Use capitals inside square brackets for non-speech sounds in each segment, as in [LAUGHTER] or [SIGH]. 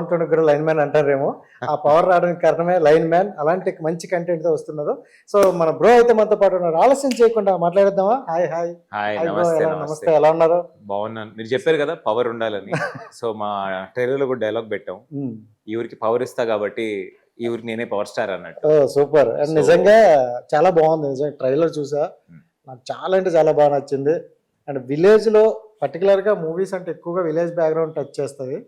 ఉంటుంది కూడా line man అంటారేమో. ఆ పవర్ రావడానికి కారణమే లైన్ మ్యాన్. అలాంటి మంచి కంటెంట్తో వస్తున్నారు సో మన బ్రో అయితే మనతో పాటు ఉన్నారు. ఆలస్యం చేయకుండా మాట్లాడేద్దామా? Hi hi. హాయ్ నమస్తే ఎలా- నమస్తే. ఎలా ఉన్నారు? బాగున్నాను. మీరు చెప్పారు కదా పవర్ ఉండాలని. [LAUGHS] సో మా ట్రైలర్లో కూడా డైలాగ్ పెట్టాం. ఈ ఊరికి పవర్ ఇస్తా కాబట్టి ఈ ఊరికి నేనే పవర్ స్టార్ అన్నట్టు. సూపర్. అండ్ నిజంగా చాలా బాగుంది. నిజంగా ట్రైలర్ చూసా. నాకు చాలా అంటే చాలా బాగా నచ్చింది. అండ్ విలేజ్లో పర్టికులర్గా మూవీస్ అంటే ఎక్కువగా విలేజ్ బ్యాక్గ్రౌండ్ టచ్ చేస్తుంది.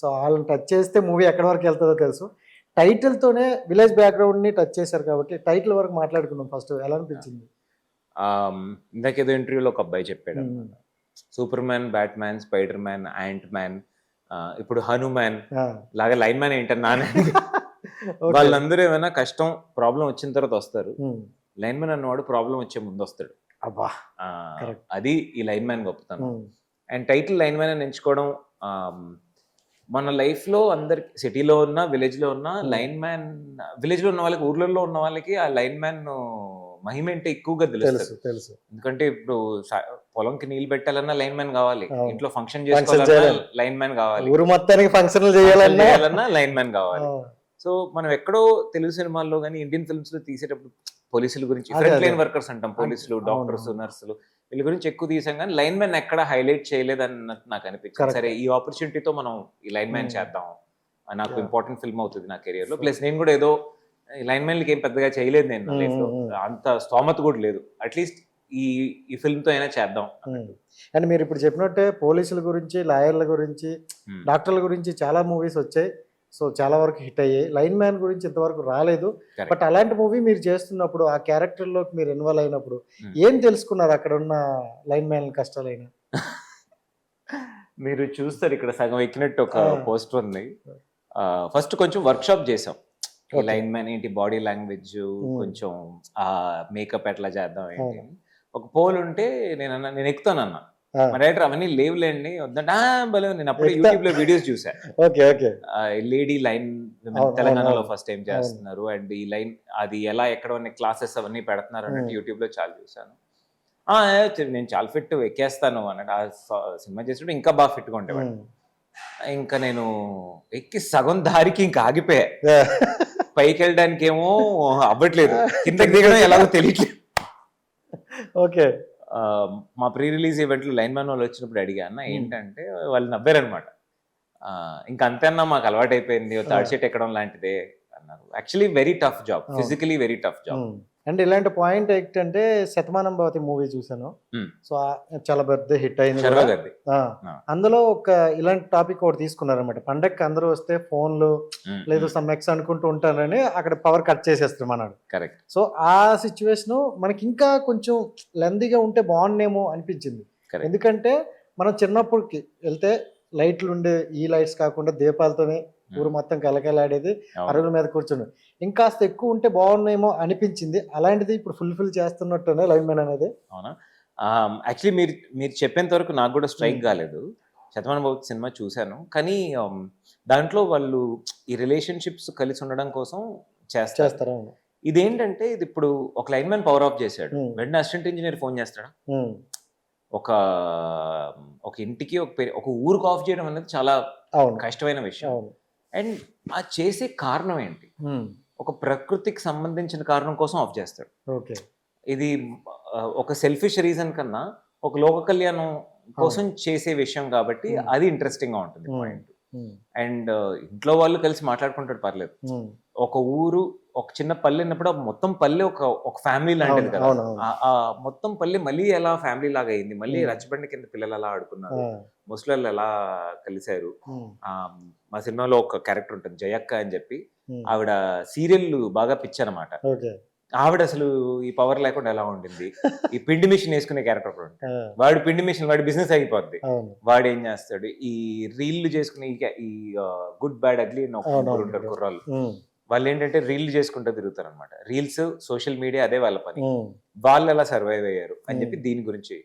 సో వాళ్ళని టచ్ చేస్తే మూవీ ఎక్కడి వరకు వెళ్తుందో తెలుసు టైటిల్ తోనే విలేజ్ బ్యాక్గ్రౌండ్ని టచ్ చేశారు కాబట్టి టైటిల్ వరకు మాట్లాడుకుందాం ఫస్ట్ ఎలా అనిపించింది ఇందాకేదో ఇంటర్వ్యూలో ఒక అబ్బాయి చెప్పాడు. Super man bat man spider man ant man ఇప్పుడు హనుమాన్. లాగా లైన్ మ్యాన్ ఏంటన్నా. [LAUGHS] వాళ్ళందరూ ఏమైనా కష్టం ప్రాబ్లం వచ్చిన తర్వాత వస్తారు. లైన్ మ్యాన్ అన్నవాడు ప్రాబ్లం వచ్చే ముందు వస్తాడు అబ్బా. అది ఈ లైన్ మ్యాన్ గొప్పతనం. అండ్ టైటిల్ లైన్ మ్యాన్ ఎంచుకోవడం మన లైఫ్లో అందరికి సిటీలో ఉన్న విలేజ్లో ఉన్న Hmm. లైన్ మ్యాన్ విలేజ్లో ఉన్న వాళ్ళకి ఊర్లలో ఉన్న వాళ్ళకి ఆ లైన్ మ్యాన్ మహిమ అంటే ఎక్కువగా తెలుసు తెలుసు. ఎందుకంటే ఇప్పుడు పొలంకి నీళ్ళు పెట్టాలన్నా లైన్ మ్యాన్ కావాలి. ఇంట్లో ఫంక్షన్ చేసుకోవాలన్నా. లైన్ మ్యాన్ కావాలి. ఊరు మొత్తానికి Function చేయాలన్నా. లైన్ మ్యాన్ కావాలి. సో మనం ఎక్కడో తెలుగు సినిమాల్లో కానీ ఇండియన్ ఫిల్మ్స్లో తీసేటప్పుడు పోలీసుల గురించి ఫ్రంట్. లైన్ వర్కర్స్ అంటాం పోలీసులు డాక్టర్స్. నర్సులు వీళ్ళ గురించి ఎక్కువ తీసాం కానీ లైన్ మ్యాన్ ఎక్కడ హైలైట్ చేయలేదు అన్నట్టు నాకు అనిపించింది. సరే ఈ ఆపర్చునిటీతో మనం ఈ లైన్ మ్యాన్ Hmm. చేద్దాం నాకు. ఇంపార్టెంట్ ఫిల్మ్ అవుతుంది నా కెరియర్లో ప్లస్ నేను కూడా ఏదో లైన్ మ్యాన్లకి ఏం పెద్దగా చేయలేదు నేను Hmm, hmm. అంత స్తోమత కూడా లేదు అట్లీస్ట్ ఈ ఈ ఫిల్మ్తో అయినా చేద్దాం అండ్ మీరు ఇప్పుడు చెప్పినట్టే పోలీసుల గురించి లాయర్ల గురించి. డాక్టర్ల గురించి చాలా మూవీస్ వచ్చాయి సో చాలా వరకు హిట్ అయ్యాయి లైన్ మ్యాన్ గురించి ఇంతవరకు రాలేదు. బట్ అలాంటి మూవీ మీరు చేస్తున్నప్పుడు ఆ క్యారెక్టర్లోకి మీరు ఇన్వాల్వ్ అయినప్పుడు Hmm. ఏం తెలుసుకున్నారు అక్కడ ఉన్న లైన్ మ్యాన్ కష్టాలైన మీరు చూస్తారు ఇక్కడ సగం ఎక్కినట్టు ఒక. పోస్టర్ ఉంది ఫస్ట్ కొంచెం వర్క్ షాప్ చేసాం. లైన్ మ్యాన్ ఏంటి బాడీ లాంగ్వేజ్ Hmm. కొంచెం మేకప్ ఎట్లా చేద్దాం ఏంటి. ఒక పోల్ ఉంటే నేను నేను ఎక్కుతాను అన్న డైరెక్టర్ అవన్నీ లేవులేండి వద్దంటే. నేను అప్పుడే. యూట్యూబ్లో వీడియోస్ చూసా ఓకే ఓకే. లేడీ లైన్ తెలంగాణలో. ఫస్ట్ టైం చేస్తున్నారు. అండ్ ఈ లైన్ అది ఎలా ఎక్కడ క్లాసెస్ అవన్నీ పెడుతున్నారు అన్నట్టు. యూట్యూబ్లో చాలా చూసాను "ఆ, ఏ, చె- నేను చాలా ఫిట్ ఎక్కేస్తాను అన్నట్టు ఆ సినిమా చేసినప్పుడు ఇంకా బాగా ఫిట్గా ఉండేవాడు ఇంకా నేను ఎక్కి సగం దారికి ఇంకా ఆగిపోయా. పైకి వెళ్ళడానికి ఏమో అవ్వట్లేదు. కిందకి దిగడం ఎలాగో తెలియట్లేదు. ఓకే. మా ప్రీ రిలీజ్ ఈవెంట్లో లైన్ మ్యాన్ వాళ్ళు వచ్చినప్పుడు అడిగా అన్న ఏంటంటే వాళ్ళు నవ్వారనమాట ఇంకా అంతే అన్న మాకు అలవాటు అయిపోయింది థర్డ్ సెట్ ఎక్కడం లాంటిదే అన్నారు. Actually very tough job. Physically very tough job and ఇలాంటి పాయింట్ ఏంటంటే శతమానం భవతి మూవీ చూసాను. సో చాలా పెద్ద హిట్ అయింది. అందులో ఒక ఇలాంటి టాపిక్ ఒకటి తీసుకున్నారన్నమాట. పండగకి అందరూ వస్తే ఫోన్లు లేదు సమ్ ఎక్స్ అనుకుంటూ ఉంటారని అక్కడ పవర్ కట్ చేసేస్తారు మనడు కరెక్ట్. సో ఆ సిచ్యువేషన్ మనకి ఇంకా కొంచెం లెందీగా ఉంటే బాగుండేమో అనిపించింది. ఎందుకంటే మనం చిన్నప్పటికి వెళ్తే లైట్లు ఉండే ఈ లైట్స్ కాకుండా దీపాలతోనే ఊరు మొత్తం కలకలాడేది అరుగుల మీద కూర్చుని ఇంకాస్త ఎక్కువ ఉంటే బాగున్నాయేమో అనిపించింది. అలాంటిది ఇప్పుడు ఫుల్ఫిల్ చేస్తున్నట్టునే లైన్ మ్యాన్ అనేది. అవునా? యాక్చువల్లీ మీరు మీరు చెప్పేంత వరకు నాకు కూడా స్ట్రైక్. కాలేదు. శతమాన భవతి సినిమా చూశాను. కానీ దాంట్లో వాళ్ళు ఈ రిలేషన్షిప్స్ కలిసి ఉండడం కోసం చేస్తారు. ఇదేంటంటే ఇది ఇప్పుడు ఒక లైన్ మ్యాన్ పవర్ ఆఫ్ చేశాడు. వెంటనే అసిస్టెంట్ ఇంజనీర్ ఫోన్ చేస్తాడా? ఒక ఒక ఇంటికి ఒక ఒక ఊరికి ఆఫ్ చేయడం అనేది చాలా అవును. కష్టమైన విషయం. అవును. అండ్ ఆ చేసే కారణం ఏంటి? ఒక ప్రకృతికి సంబంధించిన కారణం కోసం ఆఫ్ చేస్తాడు. ఓకే. ఇది ఒక సెల్ఫిష్ రీజన్ కన్నా ఒక లోక కళ్యాణం కోసం చేసే విషయం కాబట్టి. అది ఇంట్రెస్టింగ్గా ఉంటుంది. పాయింట్. అండ్ ఇంట్లో వాళ్ళు కలిసి మాట్లాడుకుంటారు పర్లేదు. ఉమ్, ఒక ఊరు ఒక చిన్న పల్లె అన్నప్పుడు మొత్తం పల్లె ఒక ఒక ఫ్యామిలీ లాంటిది కదా. ఆ- మొత్తం పల్లె మళ్ళీ ఎలా ఫ్యామిలీ లాగా అయింది? మళ్ళీ Hmm. రచ్చబండి కింద పిల్లలు ఎలా ఆడుకున్నారు? ఆ, ముసలి ఎలా కలిశారు? ఆ, మా సినిమాలో ఒక క్యారెక్టర్ ఉంటుంది జయక్క అని చెప్పి. ఆవిడ సీరియల్ బాగా పిచ్చి అనమాట ఆవిడ అసలు ఈ పవర్ లేకుండా ఎలా ఉండింది? ఈ పిండి మిషన్ వేసుకునే క్యారెక్టర్. ఆ, వాడు పిండి మిషన్ వాడి బిజినెస్ అయిపోద్ది. వాడు ఏం చేస్తాడు? ఈ రీల్ చేసుకునే ఈ గుడ్ బ్యాడ్ అగ్లీ. ఉంటారు కుర్రాళ్ళు. వాళ్ళు ఏంటంటే రీల్ చేసుకుంటూ తిరుగుతారు అనమాట రీల్స్ సోషల్ మీడియా అదే వాళ్ళ పని. వాళ్ళు ఎలా సర్వైవ్ అయ్యారు అని. చెప్పి దీని గురించి